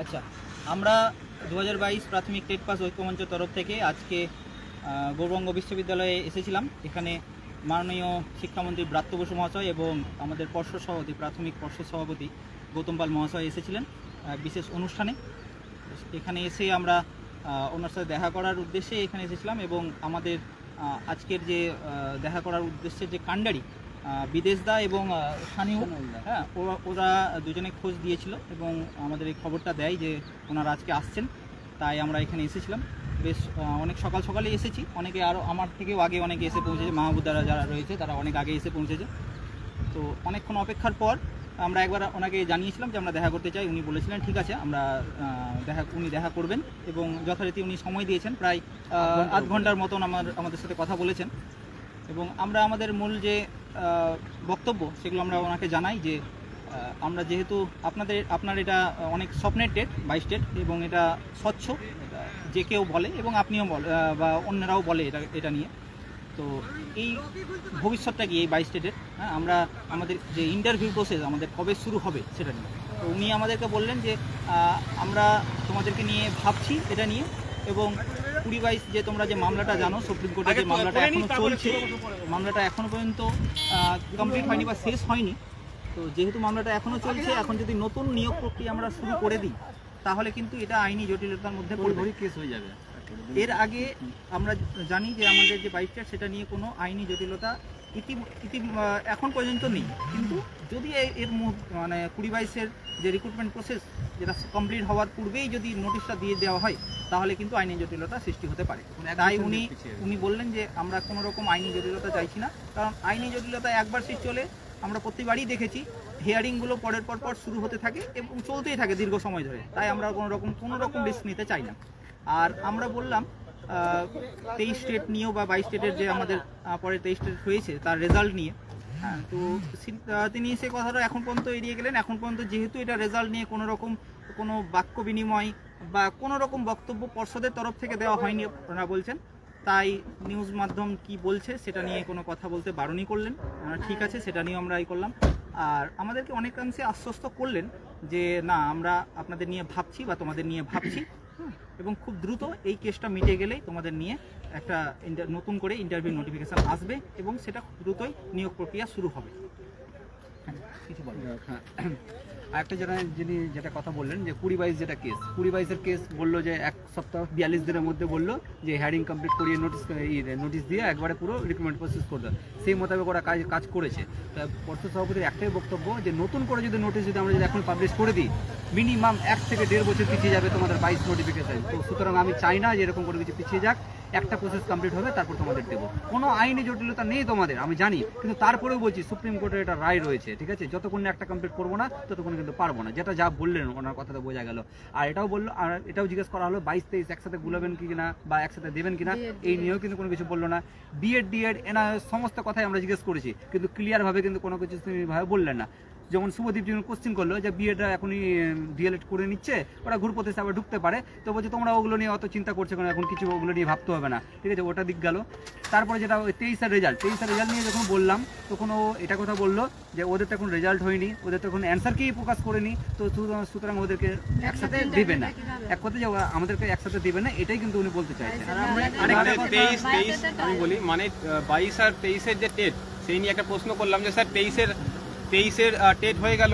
আচ্ছা আমরা দু হাজার বাইশ প্রাথমিক টেট পাস ঐক্যমঞ্চ তরফ থেকে আজকে গৌরবঙ্গ বিশ্ববিদ্যালয়ে এসেছিলাম। এখানে মাননীয় শিক্ষামন্ত্রী ব্রাত্য বসু মহাশয় এবং আমাদের পর্ষদ সভাপতি, প্রাথমিক পর্ষদ সভাপতি গৌতম পাল মহাশয় এসেছিলেন বিশেষ অনুষ্ঠানে। এখানে এসে আমরা ওনার সাথে দেখা করার উদ্দেশ্যে এখানে এসেছিলাম এবং আমাদের আজকের যে দেখা করার উদ্দেশ্যে যে কাণ্ডারি বিদেশদা এবং স্থানীয় হ্যাঁ ওরা ওরা দুজনে খোঁজ দিয়েছিল এবং আমাদের এই খবরটা দেয় যে ওনারা আজকে আসছেন। তাই আমরা এখানে এসেছিলাম। বেশ অনেক সকাল সকালে এসেছি। অনেকে আরও আমার থেকেও আগে অনেকে এসে পৌঁছেছে। মাহবুদারা যারা রয়েছে তারা অনেক আগে এসে পৌঁছেছে। তো অনেকক্ষণ অপেক্ষার পর আমরা একবার ওনাকে জানিয়েছিলাম যে আমরা দেখা করতে চাই। উনি বলেছিলেন ঠিক আছে আমরা দেখা উনি দেখা করবেন। এবং যথারীতি উনি সময় দিয়েছেন। প্রায় আধ ঘণ্টার মতন আমার আমাদের সাথে কথা বলেছেন। এবং আমরা আমাদের মূল যে বক্তব্য সেগুলো আমরা ওনাকে জানাই যে আমরা যেহেতু আপনাদের, আপনার এটা অনেক স্বপ্নের ডেট বাইশ ডেট এবং এটা স্বচ্ছ যে কেউ বলে এবং আপনিও বলে বা অন্যরাও বলে এটা এটা নিয়ে। তো এই ভবিষ্যৎটা কি এই বাইশ ডেটের হ্যাঁ আমরা আমাদের যে ইন্টারভিউ প্রসেস আমাদের কবে শুরু হবে সেটা নিয়ে। তো উনি আমাদেরকে বললেন যে আমরা তোমাদেরকে নিয়ে ভাবছি এটা নিয়ে এবং কুড়ি বাইশ যে তোমরা যে মামলাটা জানো সুপ্রিম কোর্টে যে মামলাটা এখনও চলছে মামলাটা এখনও পর্যন্ত কমপ্লিট হয়নি বা শেষ হয়নি। তো যেহেতু মামলাটা এখনও চলছে এখন যদি নতুন নিয়োগ প্রক্রিয়া আমরা শুরু করে দিই তাহলে কিন্তু এটা আইনি জটিলতার মধ্যে পড়বে। কেস হয়ে যাবে। এর আগে আমরা জানি যে আমাদের যে বাইকটা সেটা নিয়ে কোনো আইনি জটিলতা ইতি ইতি এখন পর্যন্ত নেই। কিন্তু যদি এর মানে কুড়ি বাইশের যে রিক্রুটমেন্ট প্রসেস যেটা কমপ্লিট হওয়ার পূর্বেই যদি নোটিশটা দিয়ে দেওয়া হয় তাহলে কিন্তু আইনি জটিলতা সৃষ্টি হতে পারে। তাই উনি উনি বললেন যে আমরা কোনো রকম আইনি জটিলতা চাইছি না। কারণ আইনি জটিলতা একবার সৃষ্টি হলে আমরা প্রতিবারই দেখেছি হিয়ারিংগুলো পরের পর পর শুরু হতে থাকে এবং চলতেই থাকে দীর্ঘ সময় ধরে। তাই আমরা কোনো রকম কোনো রকম রিস্ক নিতে চাই না। আর আমরা বললাম তেইশ স্টেট নিয়েও বা বাইশ স্টেটের যে আমাদের পরে তেইশ স্টেট হয়েছে তার রেজাল্ট নিয়ে। হ্যাঁ তো তিনি সে কথাটা এখন পর্যন্ত এড়িয়ে গেলেন। এখন পর্যন্ত যেহেতু এটা রেজাল্ট নিয়ে কোনো রকম কোনো বাক্য বিনিময় বা কোনো রকম বক্তব্য পর্ষদের তরফ থেকে দেওয়া হয়নি ওনারা বলছেন। তাই নিউজ মাধ্যম কি বলছে সেটা নিয়ে কোনো কথা বলতে বারণই করলেন। ঠিক আছে সেটা নিয়ে আমরা এই করলাম। আর আমাদেরকে অনেকাংশে আশ্বস্ত করলেন যে না আমরা আপনাদের নিয়ে ভাবছি বা তোমাদের নিয়ে ভাবছি। এবং খুব দ্রুত এই কেসটা মিটে গেলেই তোমাদের নিয়ে একটা নতুন করে ইন্টারভিউ নোটিফিকেশান আসবে এবং সেটা খুব দ্রুতই নিয়োগ প্রক্রিয়া শুরু হবে। হ্যাঁ, কিছু আরেকটা যেটা যিনি যেটা কথা বললেন যে কুড়ি বাইশ যেটা কেস কুড়ি বাইশের কেস বলল যে এক সপ্তাহ, বিয়াল্লিশ দিনের মধ্যে বলল যে হ্যারিং কমপ্লিট করিয়ে নোটিস নোটিশ দিয়ে একবারে পুরো রিক্রুটমেন্ট প্রসেস করে দেয়। সেই মোতাবেক ওরা কাজ কাজ করেছে। তা পর্ষদ সভাপতির একটাই বক্তব্য যে নতুন করে যদি নোটিশ যদি আমরা যদি এখন পাবলিশ করে দিই মিনিমাম এক থেকে দেড় বছর পিছিয়ে যাবে তোমাদের বাইশ নোটিফিকেশন তো সুতরাং আমি চাই না যে এরকম করে কিছু পিছিয়ে যাক। একটা প্রসেস কমপ্লিট হবে তারপর তোমাদের দেবো। কোনো আইনি জটিলতা নেই তোমাদের আমি জানি কিন্তু তারপরেও বলছি সুপ্রিম কোর্টের একটা রায় রয়েছে ঠিক আছে? যতক্ষণ একটা কমপ্লিট করব না ততক্ষণ কিন্তু পারব না। যেটা যা বললেন ওনার কথাটা বোঝা গেল। আর এটাও বলল আর এটাও জিজ্ঞেস করা হলো বাইশ তেইশ একসাথে গুলাবেন কি না বা একসাথে দেবেন কিনা এই নিয়েও কিন্তু কোনো কিছু বলল না। বিএড ডিএড এনা সমস্ত কথাই আমরা জিজ্ঞেস করেছি কিন্তু ক্লিয়ারভাবে কিন্তু কোনো কিছু তিনি ভাবে বললেন না। যেমন শুভদীপ যখন কোশ্চেন করল যে বিএডটা এখনই ডিএলএড করে নিচ্ছে ওরা ঘুরপথে আবার ঢুকতে পারে। তো বলছে তোমরা ওগুলো নিয়ে অত চিন্তা করছ কেন? এখন কিছু ওগুলো নিয়ে ভাবতে হবে না। ঠিক আছে ওটা দিক গেল। তারপরে যেটা ওই তেইশের রেজাল্ট তেইশের রেজাল্ট নিয়ে যখন বললাম তখন ও এটা কথা বলল যে ওদের তো এখন রেজাল্ট হয়নি ওদের তো এখন অ্যান্সারকেই প্রকাশ করেনি। তো সুতরাং- সুতরাং ওদেরকে একসাথে দিবে না। এক কথা যে আমাদেরকে একসাথে দিবে না এটাই কিন্তু উনি বলতে চাইছেন। আরেকটা তেইশ তেইশ আমি বলি মানে বাইশ আর তেইশের যে টেট সেই নিয়ে একটা প্রশ্ন করলাম যে স্যার তেইশের তেইশের টেট হয়ে গেল,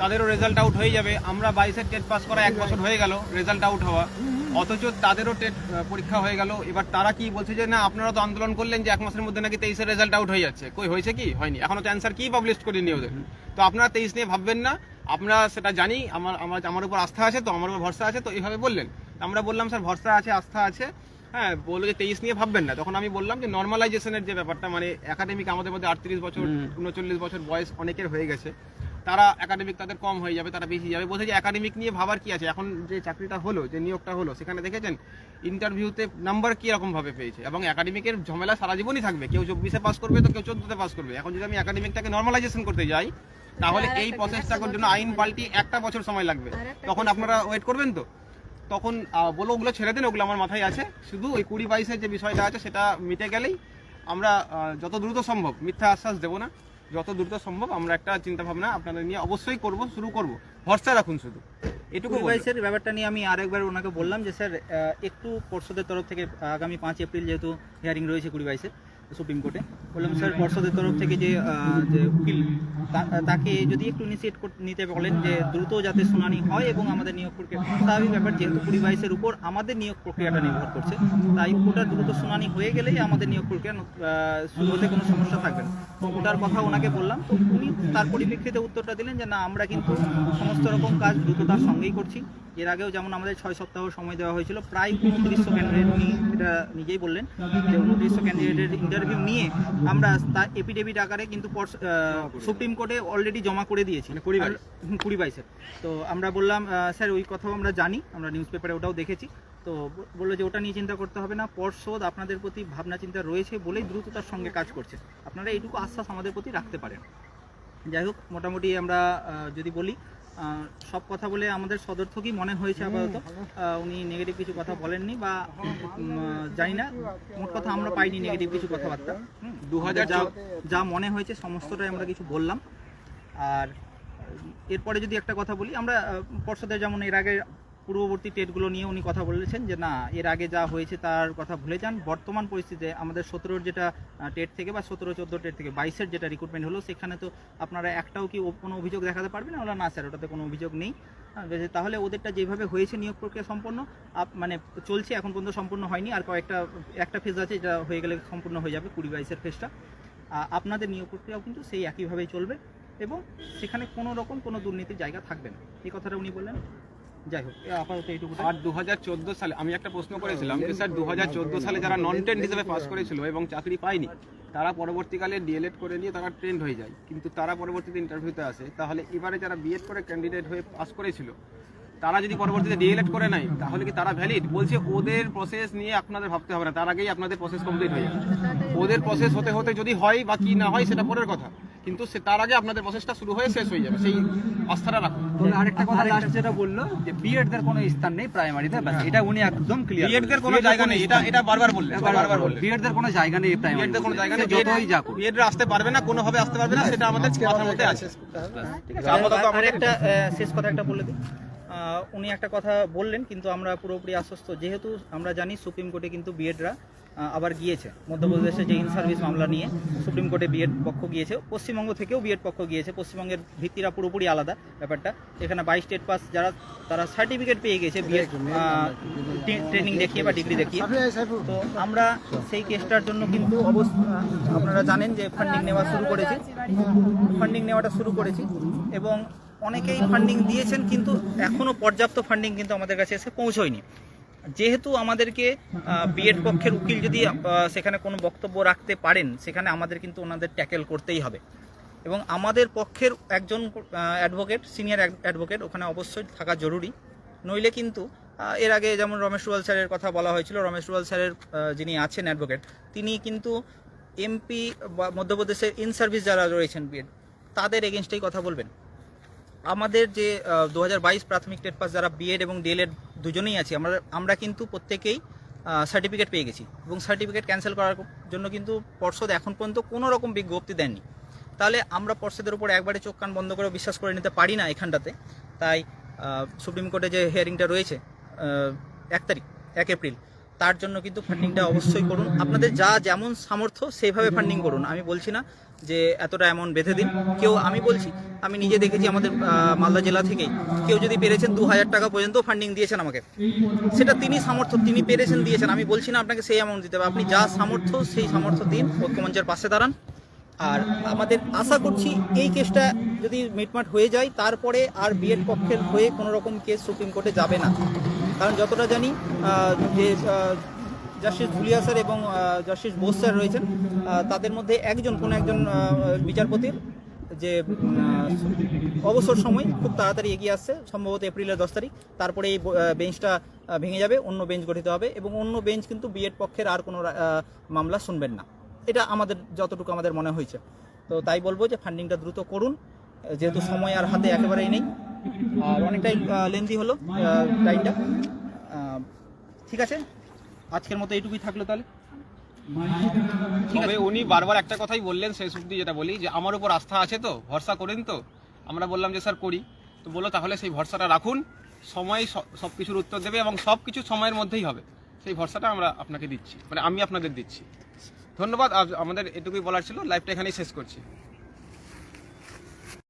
তাদেরও রেজাল্ট আউট হয়ে যাবে। আমরা বাইশের টেট পাস করা এক বছর হয়ে গেল রেজাল্ট আউট হওয়া। অথচ তাদেরও টেট পরীক্ষা হয়ে গেল। এবার তারা কি বলছে যে, না, আপনারা তো আন্দোলন করলেন যে, এক মাসের মধ্যে নাকি তেইশের রেজাল্ট আউট হয়ে যাচ্ছে। কই, হয়েছে কি? হয়নি। এখনও তো অ্যান্সার কি পাবলিশ করিনি ওদের? তো আপনারা তেইশ নিয়ে ভাববেন না। আমরা সেটা জানি। আমার আমার আমার উপর আস্থা আছে তো, আমার উপর ভরসা আছে তো, এইভাবে বললেন। আমরা বললাম, স্যার, ভরসা আছে, আস্থা আছে। হ্যাঁ বলল যে তেইশ নিয়ে ভাববেন না। তখন আমি বললাম যে নর্মালাইজেশনের যে ব্যাপারটা মানে একাডেমিক আমাদের মধ্যে আটত্রিশ বছর উনচল্লিশ বছর বয়স অনেকের হয়ে গেছে। তারা একাডেমিক তাদের কম হয়ে যাবে তারা বেশি যাবে। বলছে যে একাডেমিক নিয়ে ভাবার কি আছে? এখন যে চাকরিটা হলো যে নিয়োগটা হলো সেখানে দেখেছেন ইন্টারভিউতে নাম্বার কি রকম ভাবে পেয়েছে? এবং একাডেমিকের ঝামেলা সারা জীবনই থাকবে। কেউ চব্বিশে পাস করবে তো কেউ চোদ্দতে পাস করবে। এখন যদি আমি একাডেমিকটাকে নর্মালাইজেশন করতে যাই তাহলে এই প্রসেসটার জন্য আইন পাল্টি একটা বছর সময় লাগবে। তখন আপনারা ওয়েট করবেন তো? তখন বলো ওগুলো ছেড়ে দিন ওগুলো আমার মাথায় আছে। শুধু ওই কুড়ি বাইশের যে বিষয়টা আছে সেটা মিটে গেলেই আমরা যত দ্রুত সম্ভব মিথ্যা আশ্বাস দেবো না যত দ্রুত সম্ভব আমরা একটা চিন্তা ভাবনা আপনাদের নিয়ে অবশ্যই করব শুরু করব। ভরসা রাখুন শুধু। এটুকু। বাইশের ব্যাপারটা নিয়ে আমি আরেকবার ওনাকে বললাম যে স্যার একটু পর্ষদের তরফ থেকে আগামী পাঁচ এপ্রিল যেহেতু হিয়ারিং রয়েছে কুড়ি বাইশে সুপ্রিম কোর্টে। বললাম, স্যার, পর্ষদের তরফ থেকে যে যে উকিল তাকে যদি একটু ইনিশিয়েট নিতে বলেন যে দ্রুত যাতে শুনানি হয় এবং আমাদের নিয়োগ প্রক্রিয়া স্বাভাবিক ব্যাপার, যেহেতু কুড়ি বাইশের উপর আমাদের নিয়োগ প্রক্রিয়াটা নির্ভর করছে, তাই ওটা দ্রুত শুনানি হয়ে গেলেই আমাদের নিয়োগ প্রক্রিয়া শুরু হতে কোনো সমস্যা থাকবে না। ওটার কথা ওনাকে বললাম, তো উনি তার পরিপ্রেক্ষিতে উত্তরটা দিলেন যে, না, আমরা কিন্তু সমস্ত রকম কাজ দ্রুততার সঙ্গেই করছি। এর আগেও যেমন আমাদের ছয় সপ্তাহ সময় দেওয়া হয়েছিল প্রায় উনত্রিশশো ক্যান্ডিডেট উনি এটা নিজেই বললেন যে উনত্রিশশো ক্যান্ডিডেটের ইন্টারভিউ নিয়ে আমরা তার এপিডেভিট আকারে কিন্তু সুপ্রিম কোর্টে অলরেডি জমা করে দিয়েছি। মানে কুড়ি বাইশ? কুড়ি বাইশের তো আমরা বললাম স্যার ওই কথাও আমরা জানি আমরা নিউজ পেপারে ওটাও দেখেছি। তো বলল যে ওটা নিয়ে চিন্তা করতে হবে না পর্ষদ আপনাদের প্রতি ভাবনা চিন্তা রয়েছে বলেই দ্রুততার সঙ্গে কাজ করছে। আপনারা এইটুকু আশ্বাস আমাদের প্রতি রাখতে পারেন। যাই হোক মোটামুটি আমরা যদি বলি সব কথা বলে আমাদের সদর্থকই মনে হয়েছে আপাতত। উনি নেগেটিভ কিছু কথা বলেননি বা জানি না। মোট কথা আমরা পাইনি নেগেটিভ কিছু কথাবার্তা। হুম, দু হাজার যা যা মনে হয়েছে সমস্তটাই আমরা কিছু বললাম। আর এরপরে যদি একটা কথা বলি আমরা পর্ষদের যেমন এর আগে পূর্ববর্তী টেটগুলো নিয়ে উনি কথা বলেছেন যে, না, এর আগে যা হয়েছে তার কথা ভুলে যান। বর্তমান পরিস্থিতিতে আমাদের সতেরোর যেটা টেট থেকে বা সতেরো চোদ্দ টেট থেকে বাইশের যেটা রিক্রুটমেন্ট হলো, সেখানে তো আপনারা একটাও কি কোনো অভিযোগ দেখাতে পারবেন ওরা না, স্যার, ওটাতে কোনো অভিযোগ নেই। তাহলে ওদেরটা যেভাবে হয়েছে নিয়োগ প্রক্রিয়া সম্পন্ন মানে চলছে, এখন পর্যন্ত সম্পূর্ণ হয়নি। আর কয়েকটা, একটা ফেজ আছে যেটা হয়ে গেলে সম্পূর্ণ হয়ে যাবে কুড়ি বাইশের ফেজটা আপনাদের নিয়োগ প্রক্রিয়াও কিন্তু সেই একইভাবেই চলবে এবং সেখানে কোনো রকম কোনো দুর্নীতির জায়গা থাকবে না। এই কথাটা উনি বললেন। যাই হোক আপাতত এইটুকু আর সালে, আমি একটা প্রশ্ন করেছিলাম যে স্যার, দুহাজার চোদ্দ সালে যারা নন ট্রেন্ড হিসেবে পাস করেছিল এবং চাকরি পায়নি, তারা পরবর্তীকালে ডিএলএড করে নিয়ে তারা ট্রেন্ড হয়ে যায়। কিন্তু তারা পরবর্তীতে ইন্টারভিউতে আসে, তাহলে এবারে যারা বিএড করে ক্যান্ডিডেট হয়ে পাস করেছিল, তারা যদি পরবর্তীতে ডিএলএড করে নেয়, তাহলে কি তারা ভ্যালিড বলছে, ওদের প্রসেস নিয়ে আপনাদের ভাবতে হবে না, তার আগেই আপনাদের প্রসেস কমপ্লিট হয়ে যাবে। ওদের প্রসেস হতে হতে যদি হয় বা কি না হয়, সেটা পরের কথা। কিন্তু সে, তার আগে আপনাদের প্রসেসটা শুরু হয়ে শেষ হয়ে যাবে। সেই আস্থাটা রাখুন। আরেকটা কথা লাস্ট যেটা বলল যে বিএড কোনো স্থান নেই প্রাইমারিতে ব্যাস এটা উনি একদম ক্লিয়ার বিএডদের কোনো জায়গা নেই এটা এটা বারবার বললেন বারবার বললেন। বিএড কোনো জায়গা নেই প্রাইমারি বিএডদের কোনো জায়গা নেই যতই যা করুক। বিএডরা আসতে পারবে না কোনোভাবে আসতে পারবে না সেটা আমাদের মাথার মধ্যে আছে। ঠিক আছে। আপাতত একটা আহ, শেষ কথা একটা বলে দিই। আহ, উনি একটা কথা বললেন কিন্তু আমরা পুরোপুরি আশ্বস্ত। যেহেতু আমরা জানি সুপ্রিম কোর্টে কিন্তু বিএডরা আবার গিয়েছে। মধ্যপ্রদেশে যে ইন সার্ভিস মামলা নিয়ে সুপ্রিম কোর্টে বিএড পক্ষ গিয়েছে। পশ্চিমবঙ্গ থেকেও বিএড পক্ষ গিয়েছে। পশ্চিমবঙ্গের ভিত্তিরা পুরোপুরি আলাদা ব্যাপারটা। এখানে বাইশ স্টেট পাস যারা তারা সার্টিফিকেট পেয়ে গেছে বিএড ট্রেনিং দেখিয়ে বা ডিগ্রি দেখিয়ে। তো আমরা সেই কেসটার জন্য কিন্তু অবশ্য আপনারা জানেন যে ফান্ডিং নেওয়া শুরু করেছি। ফান্ডিং নেওয়াটা শুরু করেছি। এবং অনেকেই ফান্ডিং দিয়েছেন কিন্তু এখনও পর্যাপ্ত ফান্ডিং কিন্তু আমাদের কাছে এসে পৌঁছয়নি। যেহেতু আমাদেরকে বিএড পক্ষের উকিল যদি সেখানে কোনো বক্তব্য রাখতে পারেন, সেখানে আমাদের কিন্তু ওনাদের ট্যাকেল করতেই হবে। এবং আমাদের পক্ষের একজন অ্যাডভোকেট সিনিয়র অ্যাডভোকেট ওখানে অবশ্যই থাকা জরুরি। নইলে কিন্তু এর আগে যেমন রমেশ রুয়াল স্যারের কথা বলা হয়েছিল, রমেশ রুয়াল স্যারের যিনি আছেন অ্যাডভোকেট তিনি কিন্তু এমপি বা মধ্যপ্রদেশের ইন সার্ভিস যারা রয়েছেন বিএড, তাদের এগেনস্টেই কথা বলবেন। আমাদের যে দু হাজার বাইশ প্রাথমিক টেট পাস যারা বিএড এবং ডিএলএড দুজনেই আছি, আমরা আমরা কিন্তু প্রত্যেকেই সার্টিফিকেট পেয়ে গেছি। এবং সার্টিফিকেট ক্যান্সেল করার জন্য কিন্তু পর্ষদ এখন পর্যন্ত কোনো রকম বিজ্ঞপ্তি দেননি। তাহলে আমরা পর্ষদের উপর একবারে চোখ কান বন্ধ করে বিশ্বাস করে নিতে পারি না এখানটাতে। তাই সুপ্রিম কোর্টে যে হিয়ারিংটা রয়েছে এক তারিখ, এক এপ্রিল তার জন্য কিন্তু ফান্ডিংটা অবশ্যই করুন। আপনাদের যা যেমন সামর্থ্য, সেইভাবে ফান্ডিং করুন। আমি বলছি না যে এতটা অ্যামাউন্ট বেঁধে দিন। কেউ, আমি বলছি, আমি নিজে দেখেছি আমাদের মালদা জেলা থেকেই। কেউ যদি পেরেছেন দু হাজার টাকা পর্যন্ত ফান্ডিং দিয়েছেন আমাকে। সেটা তিনি সামর্থ্য, তিনি পেরেছেন, দিয়েছেন। আমি বলছি না আপনাকে সেই অ্যামাউন্ট দিতে হবে। আপনি যা সামর্থ্য, সেই সামর্থ্য দিন। ঐক্যমঞ্চের পাশে দাঁড়ান। আর আমাদের আশা করছি এই কেসটা যদি মিটমাট হয়ে যায়, তারপরে আর বিএড পক্ষের হয়ে কোনো রকম কেস সুপ্রিম কোর্টে যাবে না। কারণ যতটা জানি যে জাস্টিস ভুলিয়া স্যার এবং জাস্টিস বোস স্যার রয়েছেন তাদের মধ্যে একজন, কোনো একজন বিচারপতির যে অবসর সময় খুব তাড়াতাড়ি এগিয়ে আসছে, সম্ভবত এপ্রিলের দশ তারিখ, তারপরে এই বেঞ্চটা ভেঙে যাবে, অন্য বেঞ্চ গঠিত হবে এবং অন্য বেঞ্চ কিন্তু বিএড পক্ষের আর কোনো মামলা শুনবেন না। এটা আমাদের, যতটুকু আমাদের মনে হয়েছে। তো তাই বলব যে ফান্ডিংটা দ্রুত করুন, যেহেতু সময় আর হাতে একেবারেই নেই। আর অনেকটাই লেন্দি হলো টাইমটা ঠিক আছে? আজকের মতো এইটুকুই থাকল তাহলে। তবে উনি বারবার একটা কথাই বললেন শেষ অব্দি যেটা বলি, যে আমার উপর আস্থা আছে তো, ভরসা করেন তো। আমরা বললাম যে, স্যার, করি। তো বলল, তাহলে সেই ভরসাটা রাখুন। সময় সব কিছুর উত্তর দেবে এবং সব কিছু সময়ের মধ্যেই হবে। সেই ভরসাটা আমরা আপনাকে দিচ্ছি। মানে আমি আপনাদের দিচ্ছি। ধন্যবাদ। আমাদের এটুকুই বলার ছিল। লাইভটা এখানেই শেষ করছি।